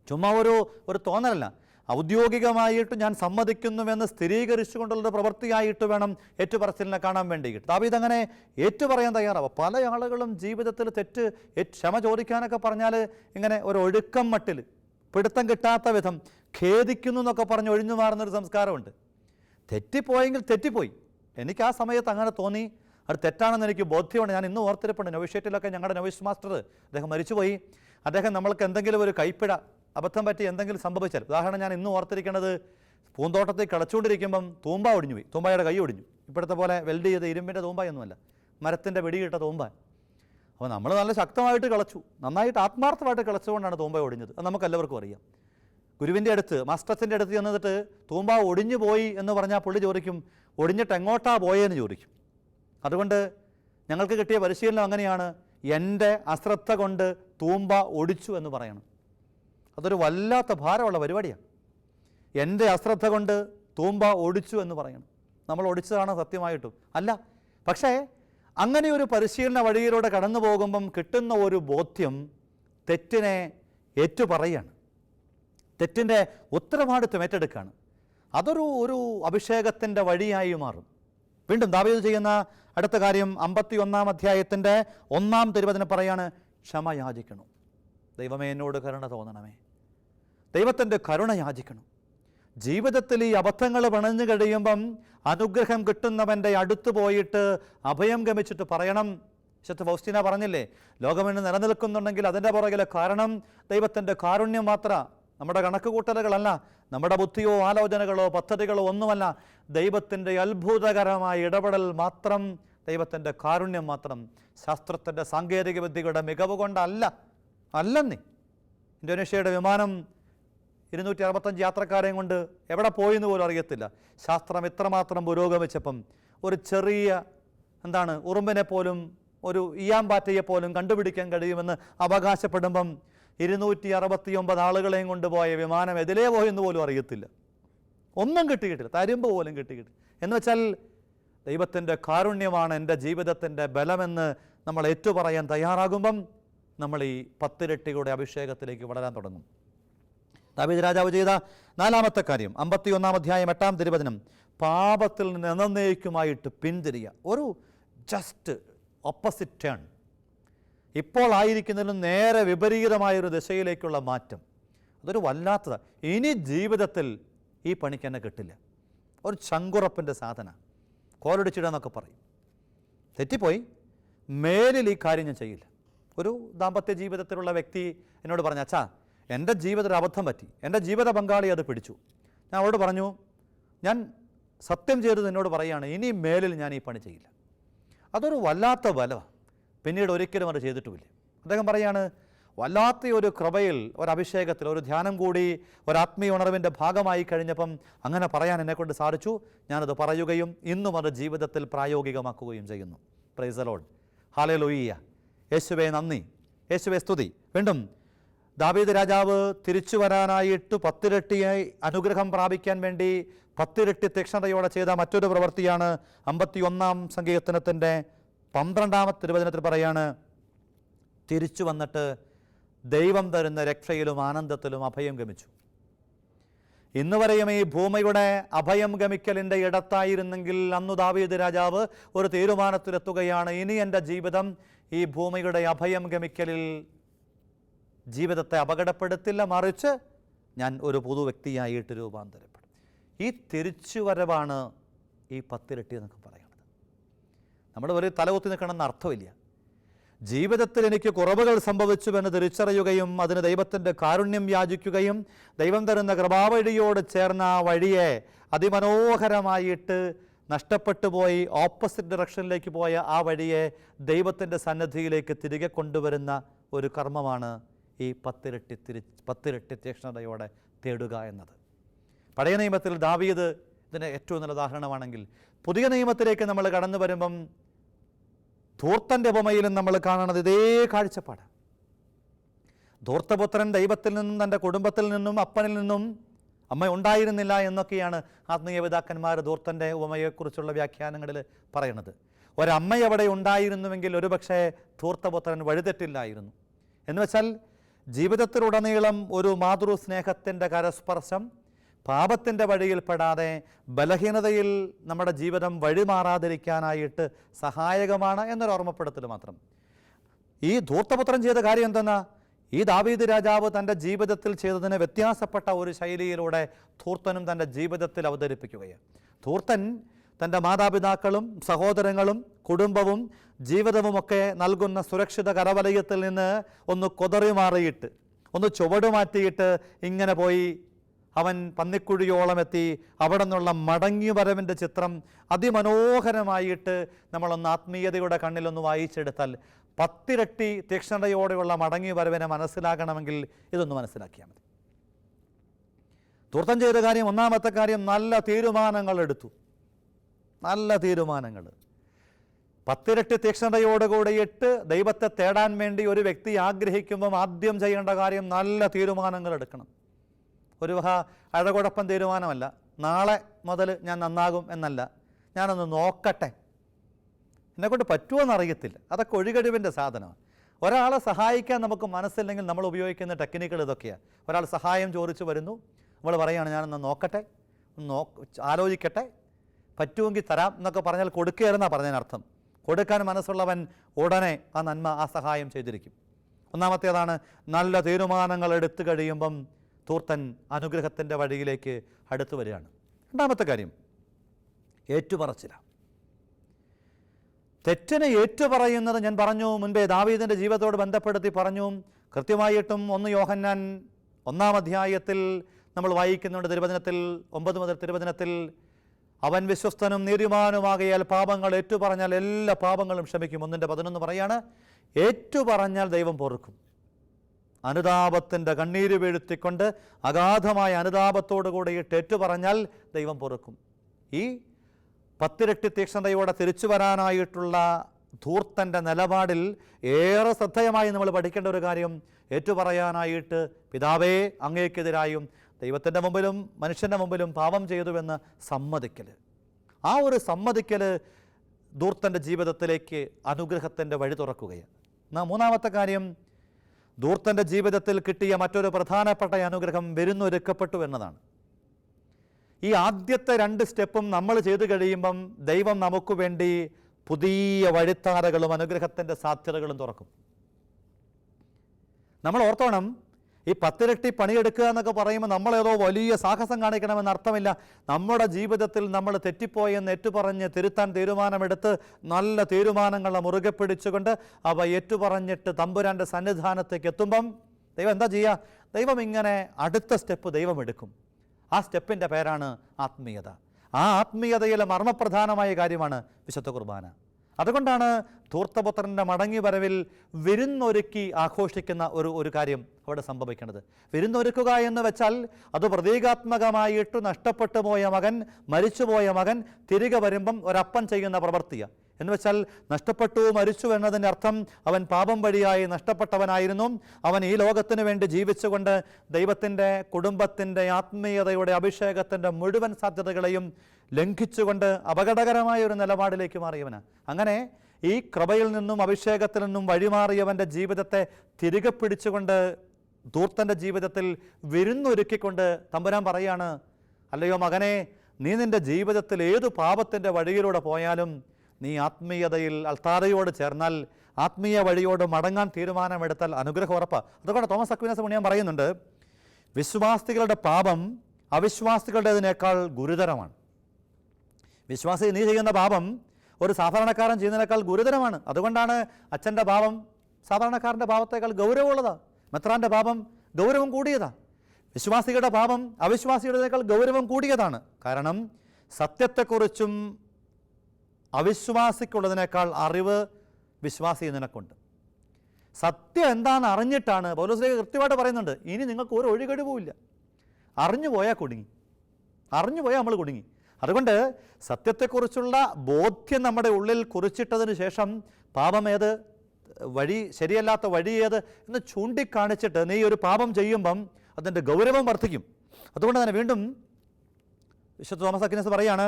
ചുമ്മാ ഒരു ഒരു തോന്നലല്ല. ഔദ്യോഗികമായിട്ട് ഞാൻ സമ്മതിക്കുന്നുവെന്ന് സ്ഥിരീകരിച്ചുകൊണ്ടുള്ളൊരു പ്രവൃത്തിയായിട്ട് വേണം ഏറ്റുപറച്ചിലിനെ കാണാൻ വേണ്ടിയിട്ട്. അപ്പോൾ അങ്ങനെ ഏറ്റുപറയാൻ തയ്യാറാവുക പല ആളുകളും ജീവിതത്തിൽ തെറ്റ് ക്ഷമ ചോദിക്കാനൊക്കെ പറഞ്ഞാൽ ഇങ്ങനെ ഒരു ഒഴുക്കം മട്ടിൽ പിടുത്തം കിട്ടാത്ത വിധം ഖേദിക്കുന്നു എന്നൊക്കെ പറഞ്ഞ് ഒഴിഞ്ഞു മാറുന്നൊരു സംസ്കാരമുണ്ട്. തെറ്റിപ്പോയെങ്കിൽ തെറ്റിപ്പോയി. എനിക്ക് ആ സമയത്ത് അങ്ങനെ തോന്നി. അത് തെറ്റാണെന്ന് എനിക്ക് ബോധ്യമാണ് ഞാൻ ഇന്ന് ഓർത്തിരിപ്പുണ്ട്. നൊവിഷേറ്റിലൊക്കെ ഞങ്ങളുടെ നൊവിഷ് മാസ്റ്റർ അദ്ദേഹം മരിച്ചുപോയി. അദ്ദേഹം നമ്മൾക്ക് എന്തെങ്കിലും ഒരു കൈപ്പിഴ അബദ്ധം പറ്റി എന്തെങ്കിലും സംഭവിച്ചാൽ ഉദാഹരണം ഞാൻ ഇന്ന് ഓർത്തിരിക്കുന്നത് പൂന്തോട്ടത്തിൽ കളിച്ചുകൊണ്ടിരിക്കുമ്പം തൂമ്പ ഒടിഞ്ഞു പോയി തൂമ്പയുടെ കൈ ഒടിഞ്ഞു. ഇപ്പോഴത്തെ പോലെ വെൽഡ് ചെയ്ത ഇരുമ്പിന്റെ തൂമ്പയൊന്നുമല്ല മരത്തിന്റെ വെടിയിട്ട തൂമ്പ. അപ്പോൾ നമ്മൾ നല്ല ശക്തമായിട്ട് കളച്ചു. നന്നായിട്ട് ആത്മാർത്ഥമായിട്ട് കളച്ചുകൊണ്ടാണ് തൂമ്പ ഒടിഞ്ഞത്. അത് നമുക്ക് എല്ലാവർക്കും അറിയാം. ഗുരുവിന്റെ അടുത്ത് മാസ്റ്റർസിന്റെ അടുത്ത് ചെന്നിട്ട് തൂമ്പ ഒടിഞ്ഞു പോയി എന്ന് പറഞ്ഞാൽ പുള്ളി ചോദിക്കും ഒടിഞ്ഞിട്ട് എങ്ങോട്ടാ പോയതെന്ന് ചോദിക്കും. അതുകൊണ്ട് ഞങ്ങൾക്ക് കിട്ടിയ പരിശീലനം അങ്ങനെയാണ്. എന്റെ അശ്രദ്ധ കൊണ്ട് തൂമ്പ ഒടിച്ചു എന്ന് പറയണം. അതൊരു വല്ലാത്ത ഭാരമുള്ള പരിപാടിയാണ്. എന്റെ അശ്രദ്ധ കൊണ്ട് തൂമ്പ ഒടിച്ചു എന്ന് പറയണം. നമ്മൾ ഒടിച്ചതാണ് സത്യമായിട്ടും? അല്ല. പക്ഷേ അങ്ങനെ ഒരു പരിശീലന വഴിയിലൂടെ കടന്നു പോകുമ്പം കിട്ടുന്ന ഒരു ബോധ്യം തെറ്റിനെ ഏറ്റുപറയാണ്. തെറ്റിന്റെ ഉത്തരവാദിത്വം ഏറ്റെടുക്കുകയാണ്. അതൊരു ഒരു അഭിഷേകത്തിന്റെ വഴിയായി മാറും. വീണ്ടും ദാവീദ് ചെയ്യുന്ന? അടുത്ത കാര്യം അമ്പത്തി ഒന്നാം അധ്യായത്തിന്റെ ഒന്നാം തിരുവചനം പറയാണ് ക്ഷമ യാചിക്കണം. ദൈവമേ എന്നോട് കരുണ തോന്നണമേ. ദൈവത്തിന്റെ കരുണ യാചിക്കണം. ജീവിതത്തിൽ ഈ അബദ്ധങ്ങൾ പിണഞ്ഞു കഴിയുമ്പം അനുഗ്രഹം കിട്ടുന്നവന്റെ അടുത്ത് പോയിട്ട് അഭയം ഗമിച്ചിട്ട് പറയണം. വിശുദ്ധ ഫൗസ്തീന പറഞ്ഞില്ലേ ലോകമെന്ന് നിലനിൽക്കുന്നുണ്ടെങ്കിൽ അതിന്റെ പുറകിലെ കാരണം ദൈവത്തിന്റെ കാരുണ്യം മാത്ര. നമ്മുടെ കണക്കുകൂട്ടലുകളല്ല നമ്മുടെ ബുദ്ധിയോ ആലോചനകളോ പദ്ധതികളോ ഒന്നുമല്ല. ദൈവത്തിന്റെ അത്ഭുതകരമായ ഇടപെടൽ മാത്രം ദൈവത്തിന്റെ കാരുണ്യം മാത്രം ശാസ്ത്രത്തിന്റെ സാങ്കേതിക വിദ്യകളുടെ മികവ് കൊണ്ടല്ല. അല്ലെന്നേ. ഇന്തോനേഷ്യയുടെ വിമാനം ഇരുന്നൂറ്റി അറുപത്തഞ്ച് യാത്രക്കാരെയും കൊണ്ട് എവിടെ പോയെന്ന് പോലും അറിയത്തില്ല. ശാസ്ത്രം ഇത്രമാത്രം പുരോഗമിച്ചപ്പം ഒരു ചെറിയ എന്താണ് ഉറുമ്പിനെ പോലും ഒരു ഇയാമ്പാറ്റയെ പോലും കണ്ടുപിടിക്കാൻ കഴിയുമെന്ന് അവകാശപ്പെടുമ്പം ഇരുന്നൂറ്റി അറുപത്തി ഒമ്പത് ആളുകളെയും കൊണ്ടുപോയ വിമാനം എതിലേ പോയെന്ന് പോലും അറിയത്തില്ല. ഒന്നും കിട്ടിയിട്ടില്ല. തരുമ്പ് പോലും കിട്ടിയിട്ടില്ല. എന്ന് വെച്ചാൽ ദൈവത്തിന്റെ കാരുണ്യമാണ് എന്റെ ജീവിതത്തിന്റെ ബലമെന്ന് നമ്മൾ ഏറ്റുപറയാൻ തയ്യാറാകുമ്പം നമ്മൾ ഈ പത്തിരട്ടിയുടെ അഭിഷേകത്തിലേക്ക് വളരാൻ തുടങ്ങും. ദാവീദ് രാജാവ് ചെയ്ത നാലാമത്തെ കാര്യം അമ്പത്തി ഒന്നാം അധ്യായം എട്ടാം തിരുവചനം പാപത്തിൽ നിന്ന് എന്നേക്കുമായിട്ട് പിന്തിരിയുക ഒരു ജസ്റ്റ് ഓപ്പോസിറ്റ് ടേൺ ഇപ്പോൾ ആയിരിക്കുന്നതിലും നേരെ വിപരീതമായൊരു ദിശയിലേക്കുള്ള മാറ്റം. അതൊരു വല്ലാത്തതാണ് ഇനി ജീവിതത്തിൽ ഈ പണിക്ക് തന്നെ കിട്ടില്ല. ഒരു ചങ്കുറപ്പിന്റെ സാധന. കോലടിച്ചിടാന്നൊക്കെ പറയും. തെറ്റിപ്പോയി. മേലിൽ ഈ കാര്യം ഞാൻ ചെയ്യില്ല. ഒരു ദാമ്പത്യ ജീവിതത്തിലുള്ള വ്യക്തി എന്നോട് പറഞ്ഞു അച്ഛാ എന്റെ ജീവിതത്തിൽ അബദ്ധം പറ്റി. എന്റെ ജീവിത പങ്കാളി അത് പിടിച്ചു. ഞാൻ അവളോട് പറഞ്ഞു ഞാൻ സത്യം ചെയ്തത് എന്നോട് പറയുകയാണ് ഇനി മേലിൽ ഞാൻ ഈ പണി ചെയ്യില്ല. അതൊരു വല്ലാത്ത ബലമാണ് പിന്നീട് ഒരിക്കലും അത് ചെയ്തിട്ടുമില്ല. അദ്ദേഹം പറയാണ് വല്ലാത്ത ഒരു കൃപയിൽ ഒരഭിഷേകത്തിൽ ഒരു ധ്യാനം കൂടി ഒരു ആത്മീയ ഉണർവിന്റെ ഭാഗമായി കഴിഞ്ഞപ്പം അങ്ങനെ പറയാൻ എന്നെക്കൊണ്ട് സാധിച്ചു. ഞാനത് പറയുകയും ഇന്നും അത് ജീവിതത്തിൽ പ്രായോഗികമാക്കുകയും ചെയ്യുന്നു. പ്രൈസ് പ്രൈസലോഡ് ഹാലേ ലൊയ്യ യേശുവെ നന്ദി. യേശുവെ സ്തുതി. വീണ്ടും ദാവീദ് രാജാവ് തിരിച്ചു വരാനായിട്ട് പത്തിരട്ടിയായി അനുഗ്രഹം പ്രാപിക്കാൻ വേണ്ടി പത്തിരട്ടി തീക്ഷ്ണതയോടെ ചെയ്ത മറ്റൊരു പ്രവൃത്തിയാണ് അമ്പത്തി ഒന്നാം സങ്കീർത്തനത്തിന്റെ പന്ത്രണ്ടാമത്തെ തിരുവചനത്തിൽ പറയാണ് തിരിച്ചു വന്നിട്ട് ദൈവം തരുന്ന രക്ഷയിലും ആനന്ദത്തിലും അഭയം ഗമിച്ചു. ഇന്ന് വരെയും ഈ ഭൂമിയുടെ അഭയം ഗമിക്കലിന്റെ ഇടത്തായിരുന്നെങ്കിൽ അന്നു ദാവീദ് രാജാവ് ഒരു തീരുമാനത്തിലെത്തുകയാണ്. ഇനി എന്റെ ജീവിതം ഈ ഭൂമിയുടെ അഭയം ഗമിക്കലിൽ ജീവിതത്തെ അപകടപ്പെടുത്തില്ല. മറിച്ച് ഞാൻ ഒരു പുതു വ്യക്തിയായിട്ട് രൂപാന്തരപ്പെടും. ഈ തിരിച്ചുവരവാണ് ഈ പത്തിരട്ടി എന്നൊക്കെ പറയുന്നത്. നമ്മൾ ഒരു തലകുത്തി നിൽക്കണമെന്ന് അർത്ഥമില്ല. ജീവിതത്തിൽ എനിക്ക് കുറവുകൾ സംഭവിച്ചുവെന്ന് തിരിച്ചറിയുകയും അതിന് ദൈവത്തിന്റെ കാരുണ്യം യാചിക്കുകയും ദൈവം തരുന്ന കൃപാവഴിയോട് ചേർന്ന വഴിയെ അതിമനോഹരമായിട്ട് നഷ്ടപ്പെട്ടു പോയി ഓപ്പോസിറ്റ് ഡയറക്ഷനിലേക്ക് പോയ ആ വഴിയെ ദൈവത്തിന്റെ സന്നദ്ധിയിലേക്ക് തിരികെ കൊണ്ടുവരുന്ന ഒരു കർമ്മമാണ് ഈ പത്തിരട്ടി തിരി പത്തിരട്ടി തീക്ഷ്ണതയോടെ തേടുക എന്നത്. പഴയ നിയമത്തിൽ ദാവീദ് ഇതിന് ഏറ്റവും നല്ല ഉദാഹരണമാണെങ്കിൽ പുതിയ നിയമത്തിലേക്ക് നമ്മൾ കടന്നു വരുമ്പം ധൂർത്തന്റെ ഉപമയിലും നമ്മൾ കാണുന്നത് ഇതേ കാഴ്ചപ്പാട്. ധൂർത്തപുത്രൻ ദൈവത്തിൽ നിന്നും തന്റെ കുടുംബത്തിൽ നിന്നും അപ്പനിൽ നിന്നും അമ്മ ഉണ്ടായിരുന്നില്ല എന്നൊക്കെയാണ് ആത്മീയ പിതാക്കന്മാർ ധൂർത്തന്റെ ഉപമയെക്കുറിച്ചുള്ള വ്യാഖ്യാനങ്ങളിൽ പറയുന്നത്. ഒരമ്മ അവിടെ ഉണ്ടായിരുന്നുവെങ്കിൽ ഒരുപക്ഷെ ധൂർത്തപുത്രൻ വഴിതെറ്റില്ലായിരുന്നു. എന്നുവെച്ചാൽ ജീവിതത്തിലുടനീളം ഒരു മാതൃസ്നേഹത്തിന്റെ കരസ്പർശം പാപത്തിന്റെ വഴിയിൽപ്പെടാതെ ബലഹീനതയിൽ നമ്മുടെ ജീവിതം വഴിമാറാതിരിക്കാനായിട്ട് സഹായകമാണ് എന്നൊരു ഓർമ്മപ്പെടുത്തൽ മാത്രം. ഈ ധൂർത്തപുത്രം ചെയ്ത കാര്യം എന്തെന്നാ? ഈ ദാവീദ് രാജാവ് തന്റെ ജീവിതത്തിൽ ചെയ്തതിന് വ്യത്യാസപ്പെട്ട ഒരു ശൈലിയിലൂടെ ധൂർത്തനും തന്റെ ജീവിതത്തിൽ അവതരിപ്പിക്കുകയാണ്. ധൂർത്തൻ തന്റെ മാതാപിതാക്കളും സഹോദരങ്ങളും കുടുംബവും ജീവിതവുമൊക്കെ നൽകുന്ന സുരക്ഷിത കരവലയത്തിൽ നിന്ന് ഒന്ന് കൊതറി മാറിയിട്ട് ഒന്ന് ചുവടുമാറ്റിയിട്ട് ഇങ്ങനെ പോയി അവൻ പന്നിക്കുഴിയോളം എത്തി. അവിടെ നിന്നുള്ള മടങ്ങി വരവിന്റെ ചിത്രം അതിമനോഹരമായിട്ട് നമ്മളൊന്ന് ആത്മീയതയുടെ കണ്ണിലൊന്ന് വായിച്ചെടുത്താൽ പത്തിരട്ടി തീക്ഷ്ണതയോടെയുള്ള മടങ്ങി വരവിനെ മനസ്സിലാക്കണമെങ്കിൽ ഇതൊന്ന് മനസ്സിലാക്കിയാൽ മതി. ധൂർത്തം ചെയ്ത കാര്യം ഒന്നാമത്തെ കാര്യം നല്ല തീരുമാനങ്ങൾ എടുത്തു. നല്ല തീരുമാനങ്ങൾ. പത്തിരട്ടി തീക്ഷ്ണതയോടുകൂടി ഇട്ട് ദൈവത്തെ തേടാൻ വേണ്ടി ഒരു വ്യക്തി ആഗ്രഹിക്കുമ്പം ആദ്യം ചെയ്യേണ്ട കാര്യം നല്ല തീരുമാനങ്ങൾ എടുക്കണം. ഒരു വക അഴകുഴപ്പം തീരുമാനമല്ല. നാളെ മുതൽ ഞാൻ നന്നാകും എന്നല്ല. ഞാനൊന്ന് നോക്കട്ടെ. എന്നെക്കൊണ്ട് പറ്റുമോയെന്നറിയത്തില്ല അതൊക്കെ ഒഴികഴിവിന്റെ സാധനമാണ്. ഒരാളെ സഹായിക്കാൻ നമുക്ക് മനസ്സില്ലെങ്കിൽ നമ്മൾ ഉപയോഗിക്കുന്ന ടെക്നിക്കുകൾ ഇതൊക്കെയാണ് ഒരാൾ സഹായം ചോദിച്ചു വരുന്നു. നമ്മൾ പറയുകയാണ് ഞാനൊന്ന് നോക്കട്ടെ. നോ ആലോചിക്കട്ടെ. പറ്റുമെങ്കിൽ തരാം എന്നൊക്കെ പറഞ്ഞാൽ കൊടുക്കുകയായിരുന്നാണ് പറഞ്ഞതിനർത്ഥം. കൊടുക്കാൻ മനസ്സുള്ളവൻ ഉടനെ ആ നന്മ ആ സഹായം ചെയ്തിരിക്കും. ഒന്നാമത്തേതാണ് നല്ല തീരുമാനങ്ങൾ എടുത്തു കഴിയുമ്പം തൂർത്തൻ അനുഗ്രഹത്തിന്റെ വഴിയിലേക്ക് അടുത്തു വരികയാണ്. രണ്ടാമത്തെ കാര്യം ഏറ്റുപറച്ചില്ല തെറ്റിനെ ഏറ്റുപറയുന്നത് ഞാൻ പറഞ്ഞു മുൻപേ ദാവീദിന്റെ ജീവിതത്തോട് ബന്ധപ്പെടുത്തി പറഞ്ഞു. കൃത്യമായിട്ടും ഒന്ന് യോഹന്നാൻ ഒന്നാം അധ്യായത്തിൽ നമ്മൾ വായിക്കുന്നുണ്ട് തിരുവചനത്തിൽ ഒമ്പത് മുതൽ തിരുവചനത്തിൽ. അവൻ വിശ്വസ്തനും നീതിമാനുമാകയാൽ പാപങ്ങൾ ഏറ്റുപറഞ്ഞാൽ എല്ലാ പാപങ്ങളും ക്ഷമിക്കും. ഒന്നിന്റെ പതിനൊന്ന് പറയാണ് ഏറ്റുപറഞ്ഞാൽ ദൈവം പൊറുക്കും. അനുതാപത്തിന്റെ കണ്ണീര് വീഴ്ത്തിക്കൊണ്ട് അഗാധമായ അനുതാപത്തോടു ഇട്ടേറ്റു പറഞ്ഞാൽ ദൈവം പൊറുക്കും. ഈ പത്തിരട്ടി തീക്ഷ്ണതയോടെ തിരിച്ചു വരാനായിട്ടുള്ള ധൂർത്തന്റെ നിലപാടിൽ ഏറെ ശ്രദ്ധേയമായി നമ്മൾ പഠിക്കേണ്ട ഒരു കാര്യം ഏറ്റുപറയാനായിട്ട് പിതാവേ അങ്ങേക്കെതിരായും ദൈവത്തിന്റെ മുമ്പിലും മനുഷ്യന്റെ മുമ്പിലും പാപം ചെയ്തുവെന്ന് സമ്മതിക്കൽ. ആ ഒരു സമ്മതിക്കൽ ധൂർത്തന്റെ ജീവിതത്തിലേക്ക് അനുഗ്രഹത്തിന്റെ വഴി തുറക്കുകയാണ്. മൂന്നാമത്തെ കാര്യം ധൂർത്തന്റെ ജീവിതത്തിൽ കിട്ടിയ മറ്റൊരു പ്രധാനപ്പെട്ട അനുഗ്രഹം വരുന്നൊരുക്കപ്പെട്ടു എന്നതാണ്. ഈ ആദ്യത്തെ രണ്ട് സ്റ്റെപ്പും നമ്മൾ ചെയ്തു കഴിയുമ്പം ദൈവം നമുക്ക് വേണ്ടി പുതിയ വഴിത്താരകളും അനുഗ്രഹത്തിന്റെ സാധ്യതകളും തുറക്കും. നമ്മൾ ഓർത്തോണം ഈ പത്തിരട്ടി പണിയെടുക്കുക എന്നൊക്കെ പറയുമ്പോൾ നമ്മളേതോ വലിയ സാഹസം കാണിക്കണമെന്ന് അർത്ഥമില്ല. നമ്മുടെ ജീവിതത്തിൽ നമ്മൾ തെറ്റിപ്പോയെന്ന് ഏറ്റുപറഞ്ഞ് തിരുത്താൻ തീരുമാനമെടുത്ത് നല്ല തീരുമാനങ്ങളെ മുറുകെ പിടിച്ചുകൊണ്ട് അവ ഏറ്റുപറഞ്ഞിട്ട് തമ്പുരാന്റെ സന്നിധാനത്തേക്ക് എത്തുമ്പം ദൈവം എന്താ ചെയ്യുക ദൈവം ഇങ്ങനെ അടുത്ത സ്റ്റെപ്പ് ദൈവം എടുക്കും. ആ സ്റ്റെപ്പിന്റെ പേരാണ് ആത്മീയത. ആ ആത്മീയതയിലെ മർമ്മപ്രധാനമായ കാര്യമാണ് വിശുദ്ധ കുർബാന. അതുകൊണ്ടാണ് ധൂർത്തപുത്രന്റെ മടങ്ങി വരവിൽ വിരുന്നൊരുക്കി ആഘോഷിക്കുന്ന ഒരു ഒരു കാര്യം അവിടെ സംഭവിക്കുന്നത്. വിരുന്നൊരുക്കുക എന്ന് വെച്ചാൽ അത് പ്രതീകാത്മകമായിട്ട് നഷ്ടപ്പെട്ടു പോയ മകൻ മരിച്ചുപോയ മകൻ തിരികെ വരുമ്പം ഒരപ്പൻ ചെയ്യുന്ന പ്രവൃത്തിയാണ് എന്ന് വെച്ചാൽ നഷ്ടപ്പെട്ടു മരിച്ചു എന്നതിന്റെ അർത്ഥം അവൻ പാപം വഴിയായി നഷ്ടപ്പെട്ടവനായിരുന്നു. അവൻ ഈ ലോകത്തിന് വേണ്ടി ജീവിച്ചുകൊണ്ട് ദൈവത്തിന്റെ കുടുംബത്തിന്റെ ആത്മീയതയുടെ അഭിഷേകത്തിന്റെ മുഴുവൻ സാധ്യതകളെയും ലംഘിച്ചുകൊണ്ട് അപകടകരമായ ഒരു നിലപാടിലേക്ക് മാറിയവനാണ് അങ്ങനെ ഈ കൃപയിൽ നിന്നും അഭിഷേകത്തിൽ നിന്നും വഴിമാറിയവന്റെ ജീവിതത്തെ തിരികെ പിടിച്ചുകൊണ്ട് ധൂർത്തന്റെ ജീവിതത്തിൽ വിരുന്നൊരുക്കിക്കൊണ്ട് തമ്പുരാൻ പറയാണ് അല്ലയോ മകനെ നീ നിന്റെ ജീവിതത്തിൽ ഏതു പാപത്തിന്റെ വഴിയിലൂടെ പോയാലും നീ ആത്മീയതയിൽ അൾത്താരയോട് ചേർന്നാൽ ആത്മീയ വഴിയോട് മടങ്ങാൻ തീരുമാനമെടുത്താൽ അനുഗ്രഹം ഉറപ്പാണ് അതുകൊണ്ട് തോമസ് അക്വിനാസ് പുണ്യം പറയുന്നുണ്ട്. വിശ്വാസികളുടെ പാപം അവിശ്വാസികളുടേതിനേക്കാൾ ഗുരുതരമാണ്. വിശ്വാസി നീ ചെയ്യുന്ന പാപം ഒരു സാധാരണക്കാരൻ ചെയ്യുന്നതിനേക്കാൾ ഗുരുതരമാണ്. അതുകൊണ്ടാണ് അച്ഛന്റെ പാപം സാധാരണക്കാരന്റെ പാപത്തേക്കാൾ ഗൗരവമുള്ളതാണ് മെത്രാന്റെ പാപം ഗൗരവം കൂടിയതാണ് വിശ്വാസികളുടെ പാപം അവിശ്വാസികളുടേക്കാൾ ഗൗരവം കൂടിയതാണ്. കാരണം സത്യത്തെക്കുറിച്ചും അവിശ്വാസിക്കുള്ളതിനേക്കാൾ അറിവ് വിശ്വാസി നിനക്കുണ്ട്. സത്യം എന്താണെന്ന് അറിഞ്ഞിട്ടാണ് പൗലോസ്ലേഖ കൃത്യമായിട്ട് പറയുന്നുണ്ട് ഇനി നിങ്ങൾക്ക് ഒരു ഒഴികഴിവുമില്ല അറിഞ്ഞു പോയാൽ കുടുങ്ങി. അറിഞ്ഞു പോയാൽ നമ്മൾ കുടുങ്ങി. അതുകൊണ്ട് സത്യത്തെക്കുറിച്ചുള്ള ബോധ്യം നമ്മുടെ ഉള്ളിൽ കുറിച്ചിട്ടതിന് ശേഷം പാപമേത് വഴി ശരിയല്ലാത്ത വഴി ഏത് എന്ന് ചൂണ്ടിക്കാണിച്ചിട്ട് നീ ഒരു പാപം ചെയ്യുമ്പം അതിന്റെ ഗൗരവം വർദ്ധിക്കും. അതുകൊണ്ട് തന്നെ വീണ്ടും വിശുദ്ധ തോമസ് അക്കിനസ് പറയാണ്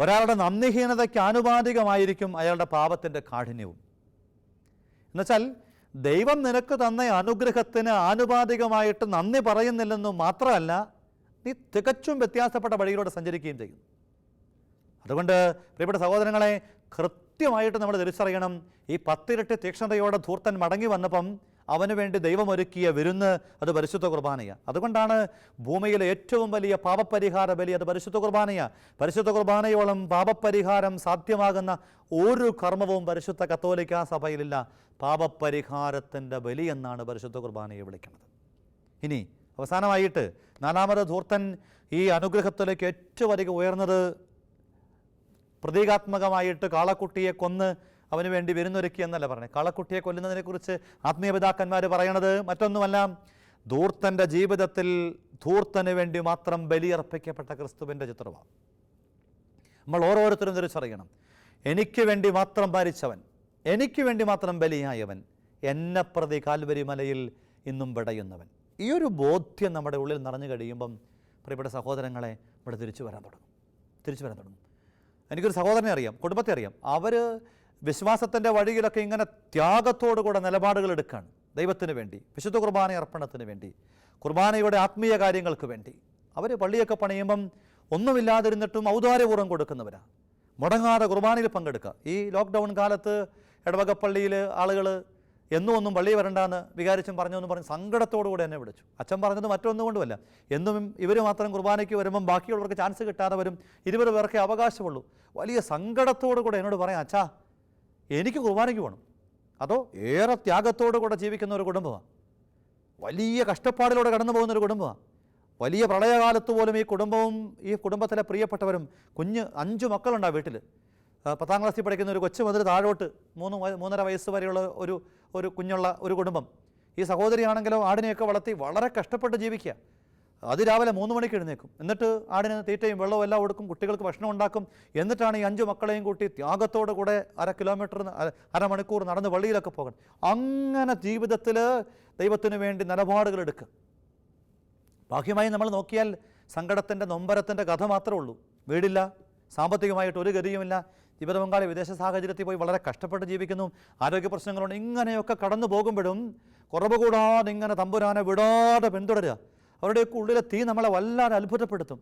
ഒരാളുടെ നന്ദിഹീനതയ്ക്ക് ആനുപാതികമായിരിക്കും അയാളുടെ പാപത്തിന്റെ കാഠിന്യവും. എന്നുവെച്ചാൽ ദൈവം നിനക്ക് തന്ന അനുഗ്രഹത്തിന് ആനുപാതികമായിട്ട് നന്ദി പറയുന്നില്ലെന്ന് മാത്രമല്ല നീ തികച്ചും വ്യത്യാസപ്പെട്ട വഴിയിലൂടെ സഞ്ചരിക്കുകയും ചെയ്യും അതുകൊണ്ട് പ്രിയപ്പെട്ട സഹോദരങ്ങളെ കൃത്യമായിട്ട് നമ്മൾ തിരിച്ചറിയണം. ഈ പത്തിരട്ടി തീക്ഷ്ണതയോടെ ധൂർത്തൻ മടങ്ങി വന്നപ്പം അവന് വേണ്ടി ദൈവമൊരുക്കിയ വിരുന്ന് അത് പരിശുദ്ധ കുർബാനയാണ് അതുകൊണ്ടാണ് ഭൂമിയിലെ ഏറ്റവും വലിയ പാപപരിഹാര ബലി അത് പരിശുദ്ധ കുർബാനയാണ് പരിശുദ്ധ കുർബാനയോളം പാപപരിഹാരം സാധ്യമാകുന്ന ഒരു കർമ്മവും പരിശുദ്ധ കത്തോലിക്ക സഭയിലില്ല. പാപപരിഹാരത്തിന്റെ ബലി എന്നാണ് പരിശുദ്ധ കുർബാനയെ വിളിക്കുന്നത്. ഇനി അവസാനമായിട്ട് നാലാമത് ധൂർത്തൻ ഈ അനുഗ്രഹത്തിലേക്ക് ഏറ്റവും അധികം ഉയർന്നത് പ്രതീകാത്മകമായിട്ട് കാളക്കുട്ടിയെ കൊന്ന് അവന് വേണ്ടി വരുന്നൊരുക്കി എന്നല്ല പറഞ്ഞത് കളക്കുട്ടിയെ കൊല്ലുന്നതിനെക്കുറിച്ച് ആത്മീയ പിതാക്കന്മാർ പറയണത് മറ്റൊന്നുമല്ല. ധൂർത്തന്റെ ജീവിതത്തിൽ ധൂർത്തന് വേണ്ടി മാത്രം ബലിയർപ്പിക്കപ്പെട്ട ക്രിസ്തുവിന്റെ ചിത്രമാണ്. നമ്മൾ ഓരോരുത്തരും തിരിച്ചറിയണം. എനിക്ക് വേണ്ടി മാത്രം ഭരിച്ചവൻ എനിക്ക് വേണ്ടി മാത്രം ബലിയായവൻ എന്നെ പ്രതി കാൽവരി മലയിൽ ഇന്നും വിടയുന്നവൻ. ഈ ഒരു ബോധ്യം നമ്മുടെ ഉള്ളിൽ നിറഞ്ഞു കഴിയുമ്പം പ്രിയപ്പെട്ട സഹോദരങ്ങളെ ഇവിടെ തിരിച്ചു വരാൻ തുടങ്ങും. തിരിച്ചു വരാൻ തുടങ്ങും. എനിക്കൊരു സഹോദരനെ അറിയാം കുടുംബത്തെ അറിയാം. അവർ വിശ്വാസത്തിന്റെ വഴിയിലൊക്കെ ഇങ്ങനെ ത്യാഗത്തോടു കൂടെ നിലപാടുകൾ എടുക്കുകയാണ് ദൈവത്തിന് വേണ്ടി വിശുദ്ധ കുർബാന അർപ്പണത്തിന് വേണ്ടി കുർബാനയുടെ ആത്മീയ കാര്യങ്ങൾക്ക് വേണ്ടി. അവർ പള്ളിയൊക്കെ പണിയുമ്പം ഒന്നുമില്ലാതിരുന്നിട്ടും ഔദാര്യപൂർവം കൊടുക്കുന്നവരാണ് മുടങ്ങാതെ കുർബാനയിൽ പങ്കെടുക്കുക. ഈ ലോക്ക്ഡൗൺ കാലത്ത് ഇടവകപ്പള്ളിയിൽ ആളുകൾ എന്നും ഒന്നും പള്ളി വരണ്ടാന്ന് വികാരിച്ചും പറഞ്ഞു എന്ന് പറഞ്ഞ് സങ്കടത്തോടു കൂടെ എന്നെ വിളിച്ചു. അച്ഛൻ പറഞ്ഞത് മറ്റൊന്നും കൊണ്ടുമല്ല. എന്നും ഇവർ മാത്രം കുർബാനയ്ക്ക് വരുമ്പം ബാക്കിയുള്ളവർക്ക് ചാൻസ് കിട്ടാതെ വരും. ഇരുപത് പേർക്കേ അവകാശമുള്ളൂ. വലിയ സങ്കടത്തോടു കൂടെ എന്നോട് പറയാം അച്ഛാ എനിക്ക് കുർബാനയ്ക്ക് വേണം അതോ ഏറെ ത്യാഗത്തോടു കൂടെ ജീവിക്കുന്ന ഒരു കുടുംബമാണ് വലിയ കഷ്ടപ്പാടിലൂടെ കടന്നു പോകുന്ന ഒരു കുടുംബമാണ് വലിയ പ്രളയകാലത്ത് പോലും ഈ കുടുംബവും ഈ കുടുംബത്തിലെ പ്രിയപ്പെട്ടവരും കുഞ്ഞ് അഞ്ച് മക്കളുണ്ടാ വീട്ടിൽ പത്താം ക്ലാസ്സിൽ പഠിക്കുന്ന ഒരു കൊച്ചു മുതൽ താഴോട്ട് മൂന്ന് മൂന്നര വയസ്സ് വരെയുള്ള ഒരു ഒരു കുഞ്ഞുള്ള ഒരു കുടുംബം. ഈ സഹോദരിയാണെങ്കിലോ ആടിനെയൊക്കെ വളർത്തി വളരെ കഷ്ടപ്പെട്ട് ജീവിക്കുക. അതിരാവിലെ മൂന്ന് മണിക്ക് എഴുന്നേക്കും എന്നിട്ട് ആടിന് തീറ്റയും വെള്ളവും എല്ലാം കൊടുക്കും കുട്ടികൾക്ക് ഭക്ഷണം ഉണ്ടാക്കും. എന്നിട്ടാണ് ഈ അഞ്ചു മക്കളെയും കൂട്ടി ത്യാഗത്തോടു കൂടെ അര കിലോമീറ്റർ അരമണിക്കൂർ നടന്ന് വള്ളിയിലൊക്കെ പോകണം അങ്ങനെ ജീവിതത്തിൽ ദൈവത്തിന് വേണ്ടി നിലപാടുകൾ എടുക്കുക. ബാഹ്യമായി നമ്മൾ നോക്കിയാൽ സങ്കടത്തിന്റെ നൊമ്പരത്തിന്റെ കഥ മാത്രമേ ഉള്ളൂ. വീടില്ല സാമ്പത്തികമായിട്ട് ഒരു ഗതിയുമില്ല. ജീവിത പങ്കാളി വിദേശ സാഹചര്യത്തിൽ പോയി വളരെ കഷ്ടപ്പെട്ട് ജീവിക്കുന്നു. ആരോഗ്യ പ്രശ്നങ്ങളുണ്ട്. ഇങ്ങനെയൊക്കെ കടന്നു പോകുമ്പോഴും കുറവ് കൂടാതെ ഇങ്ങനെ തമ്പുരാനെ വിടാതെ പിന്തുടരുക. അവരുടെയൊക്കെ ഉള്ളിലെ തീ നമ്മളെ വല്ലാതെ അത്ഭുതപ്പെടുത്തും.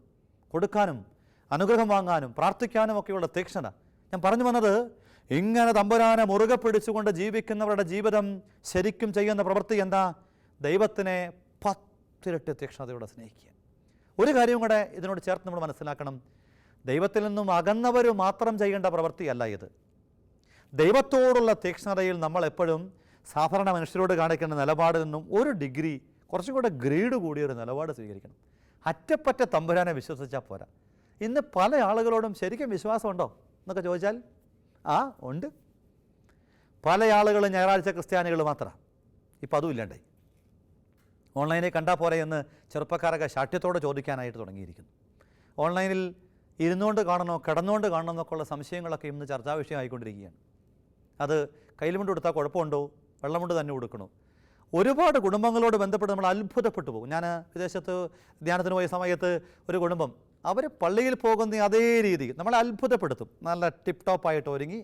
കൊടുക്കാനും അനുഗ്രഹം വാങ്ങാനും പ്രാർത്ഥിക്കാനും ഒക്കെയുള്ള തീക്ഷണ ഞാൻ പറഞ്ഞു വന്നത് ഇങ്ങനെ തമ്പുരാനെ മുറുകെ പിടിച്ചുകൊണ്ട് ജീവിക്കുന്നവരുടെ ജീവിതം ശരിക്കും ചെയ്യുന്ന പ്രവൃത്തി എന്താ? ദൈവത്തിനെ പത്തിരട്ടി തീക്ഷണതയോടെ സ്നേഹിക്കുക. ഒരു കാര്യം കൂടെ ഇതിനോട് ചേർത്ത് നമ്മൾ മനസ്സിലാക്കണം. ദൈവത്തിൽ നിന്നും അകന്നവർ മാത്രം ചെയ്യേണ്ട പ്രവൃത്തിയല്ല ഇത്. ദൈവത്തോടുള്ള തീക്ഷ്ണതയിൽ നമ്മൾ എപ്പോഴും സാധാരണ മനുഷ്യരോട് കാണിക്കുന്ന നിലപാടിൽ നിന്നും ഒരു ഡിഗ്രി കുറച്ചും കൂടെ ഗ്രേഡ് കൂടിയ ഒരു നിലപാട് സ്വീകരിക്കണം. അറ്റപ്പറ്റ തമ്പുരാനെ വിശ്വസിച്ചാൽ പോരാ. ഇന്ന് പല ആളുകളോടും ശരിക്കും വിശ്വാസമുണ്ടോ എന്നൊക്കെ ചോദിച്ചാൽ ആ ഉണ്ട്. പല ആളുകളും ഞായറാഴ്ച ക്രിസ്ത്യാനികൾ മാത്രമാണ് ഇപ്പം അതും ഇല്ലാണ്ടായി. ഓൺലൈനിൽ കണ്ടാൽ പോരെ എന്ന് ചെറുപ്പക്കാരൊക്കെ ശാഠ്യത്തോടെ ചോദിക്കാനായിട്ട് തുടങ്ങിയിരിക്കുന്നു. ഓൺലൈനിൽ ഇരുന്നുകൊണ്ട് കാണണോ കിടന്നുകൊണ്ട് കാണണോ എന്നൊക്കെയുള്ള സംശയങ്ങളൊക്കെ ഇന്ന് ചർച്ചാ വിഷയമായിക്കൊണ്ടിരിക്കുകയാണ് അത് കയ്യിലുമുണ്ട് കൊടുത്താൽ കുഴപ്പമുണ്ടോ? വെള്ളമുണ്ട് തന്നെ കൊടുക്കണോ? ഒരുപാട് കുടുംബങ്ങളോട് ബന്ധപ്പെട്ട് നമ്മൾ അത്ഭുതപ്പെട്ടു പോകും. ഞാൻ വിദേശത്ത് ധ്യാനത്തിന് പോയ സമയത്ത് ഒരു കുടുംബം അവർ പള്ളിയിൽ പോകുന്ന അതേ രീതി നമ്മളെ അത്ഭുതപ്പെടുത്തും. നല്ല ടിപ്പ് ടോപ്പായിട്ട് ഒരുങ്ങി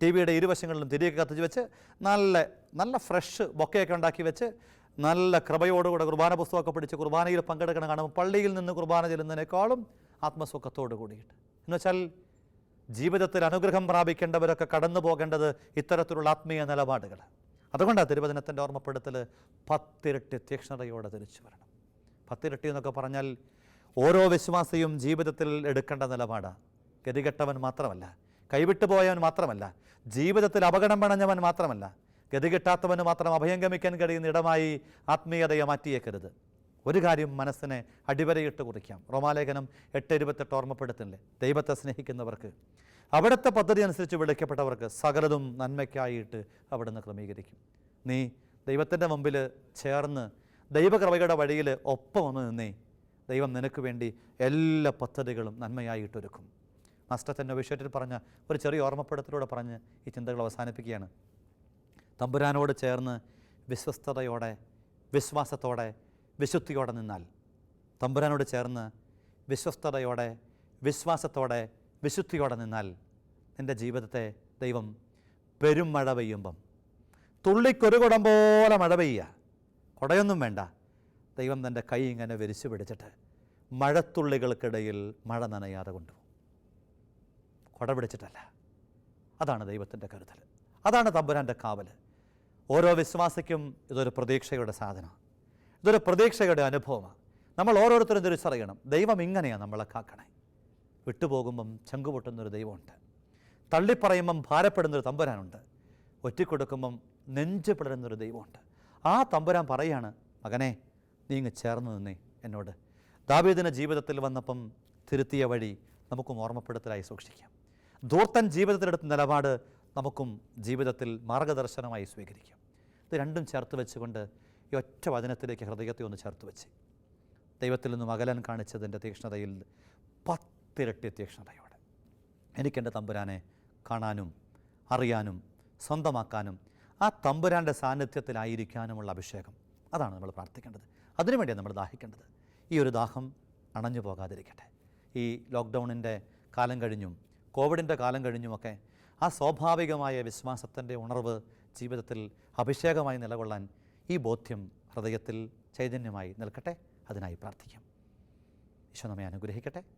ടി വിയുടെ ഇരുവശങ്ങളിലും തിരിയൊക്കെ കത്തിച്ച് വെച്ച് നല്ല നല്ല ഫ്രഷ് ബൊക്കയൊക്കെ ഉണ്ടാക്കി വെച്ച് നല്ല കൃപയോടുകൂടെ കുർബാന പുസ്തകമൊക്കെ പിടിച്ച് കുർബാനയിൽ പങ്കെടുക്കണം കാണുമ്പോൾ പള്ളിയിൽ നിന്ന് കുർബാന ചെല്ലുന്നതിനേക്കാളും ആത്മസുഖത്തോട് കൂടിയിട്ട്. എന്നുവെച്ചാൽ ജീവിതത്തിൽ അനുഗ്രഹം പ്രാപിക്കേണ്ടവരൊക്കെ കടന്നു പോകേണ്ടത് ഇത്തരത്തിലുള്ള ആത്മീയ നിലപാടുകൾ അതുകൊണ്ടാണ് തിരുവചനത്തിന്റെ ഓർമ്മപ്പെടുത്തൽ പത്തിരട്ടി തീക്ഷ്ണതയോടെ തിരിച്ചു വരണം. പത്തിരട്ടി എന്നൊക്കെ പറഞ്ഞാൽ ഓരോ വിശ്വാസിയും ജീവിതത്തിൽ എടുക്കേണ്ട നിലപാടാണ് ഗതികെട്ടവൻ മാത്രമല്ല കൈവിട്ടു പോയവൻ മാത്രമല്ല ജീവിതത്തിൽ അപകടം പണഞ്ഞവൻ മാത്രമല്ല ഗതികെട്ടാത്തവന് മാത്രം അഭയം ഗമിക്കാൻ കഴിയുന്ന ഇടമായി ആത്മീയതയെ മാറ്റിയേക്കരുത്. ഒരു കാര്യം മനസ്സിനെ അടിവരയിട്ട് കുറിക്കാം. റോമാലേഖനം എട്ട് ഇരുപത്തെട്ട് ഓർമ്മപ്പെടുത്തില്ലേ? ദൈവത്തെ സ്നേഹിക്കുന്നവർക്ക് അവിടുത്തെ പദ്ധതി അനുസരിച്ച് വിളിക്കപ്പെട്ടവർക്ക് സകലതും നന്മയ്ക്കായിട്ട് അവിടുന്ന് ക്രമീകരിക്കും. നീ ദൈവത്തിന്റെ മുമ്പിൽ ചേർന്ന് ദൈവകൃപയുടെ വഴിയിൽ ഒപ്പം ഒന്ന് നിന്നേ. ദൈവം നിനക്ക് വേണ്ടി എല്ലാ പദ്ധതികളും നന്മയായിട്ടൊരുക്കും മാസ്റ്റർ തന്നെ വിഷയത്തിൽ പറഞ്ഞ ഒരു ചെറിയ ഓർമ്മപ്പെടുത്തലൂടെ പറഞ്ഞ് ഈ ചിന്തകൾ അവസാനിപ്പിക്കുകയാണ്. തമ്പുരാനോട് ചേർന്ന് വിശ്വസ്തതയോടെ വിശ്വാസത്തോടെ വിശുദ്ധിയോടെ നിന്നാൽ. തമ്പുരാനോട് ചേർന്ന് വിശ്വസ്തതയോടെ വിശ്വാസത്തോടെ വിശുദ്ധിയോടെ നിന്നാൽ നിന്റെ ജീവിതത്തെ ദൈവം പെരും മഴ പെയ്യുമ്പം. തുള്ളിക്കൊരു പോലെ മഴ പെയ്യുക കുടയൊന്നും വേണ്ട. ദൈവം തന്റെ കൈ ഇങ്ങനെ വിരിച്ചു പിടിച്ചിട്ട് മഴത്തുള്ളികൾക്കിടയിൽ മഴ നനയാതെ കൊണ്ടുപോകും. കുട പിടിച്ചിട്ടല്ല. അതാണ് ദൈവത്തിന്റെ കരുതൽ. അതാണ് തമ്പുരാന്റെ കാവൽ ഓരോ വിശ്വാസിക്കും ഇതൊരു പ്രതീക്ഷയുടെ സാധനമാണ്. ഇതൊരു പ്രതീക്ഷയുടെ അനുഭവമാണ്. നമ്മൾ ഓരോരുത്തരും തിരിച്ചറിയണം. ദൈവം ഇങ്ങനെയാണ് നമ്മളെ കാക്കണേ. വിട്ടുപോകുമ്പം ചങ്കുപൊട്ടുന്നൊരു ദൈവമുണ്ട്. തള്ളിപ്പറയുമ്പം ഭാരപ്പെടുന്നൊരു തമ്പുരാനുണ്ട്. ഒറ്റിക്കൊടുക്കുമ്പം നെഞ്ച് പിളരുന്നൊരു ദൈവമുണ്ട്. ആ തമ്പുരാൻ പറയാണ് മകനെ നീ ഇങ്ങ് ചേർന്ന് നിന്നേ എന്നോട്. ദാവീദിന ജീവിതത്തിൽ വന്നപ്പം തിരുത്തിയ വഴി നമുക്കും ഓർമ്മപ്പെടുത്തലായി സൂക്ഷിക്കാം. ധൂർത്തൻ ജീവിതത്തിലെടുത്ത നിലപാട് നമുക്കും ജീവിതത്തിൽ മാർഗദർശനമായി സ്വീകരിക്കാം. ഇത് രണ്ടും ചേർത്ത് വെച്ചുകൊണ്ട് ഈ ഒറ്റ വചനത്തിലേക്ക് ഹൃദയത്തെ ഒന്ന് ചേർത്ത് വെച്ച്. ദൈവത്തിൽ നിന്നും അകലൻ കാണിച്ചതിന്റെ തീക്ഷ്ണതയിൽ പത്തിരട്ടി തീക്ഷ്ണതയോടെ എനിക്കെന്റെ തമ്പുരാനെ കാണാനും അറിയാനും സ്വന്തമാക്കാനും ആ തമ്പുരാന്റെ സാന്നിധ്യത്തിലായിരിക്കാനുമുള്ള അഭിഷേകം. അതാണ് നമ്മൾ പ്രാർത്ഥിക്കേണ്ടത്. അതിനുവേണ്ടിയാണ് നമ്മൾ ദാഹിക്കേണ്ടത്. ഈ ഒരു ദാഹം അണഞ്ഞു പോകാതിരിക്കട്ടെ. ഈ ലോക്ക്ഡൗണിന്റെ കാലം കഴിഞ്ഞും കോവിഡിന്റെ കാലം കഴിഞ്ഞുമൊക്കെ ആ സ്വാഭാവികമായ വിശ്വാസത്തിന്റെ ഉണർവ് ജീവിതത്തിൽ അഭിഷേകമായി നിലകൊള്ളാൻ ഈ ബോധ്യം ഹൃദയത്തിൽ ചൈതന്യമായി നിൽക്കട്ടെ. അതിനായി പ്രാർത്ഥിക്കാം. ഈശോ നമ്മെ അനുഗ്രഹിക്കട്ടെ.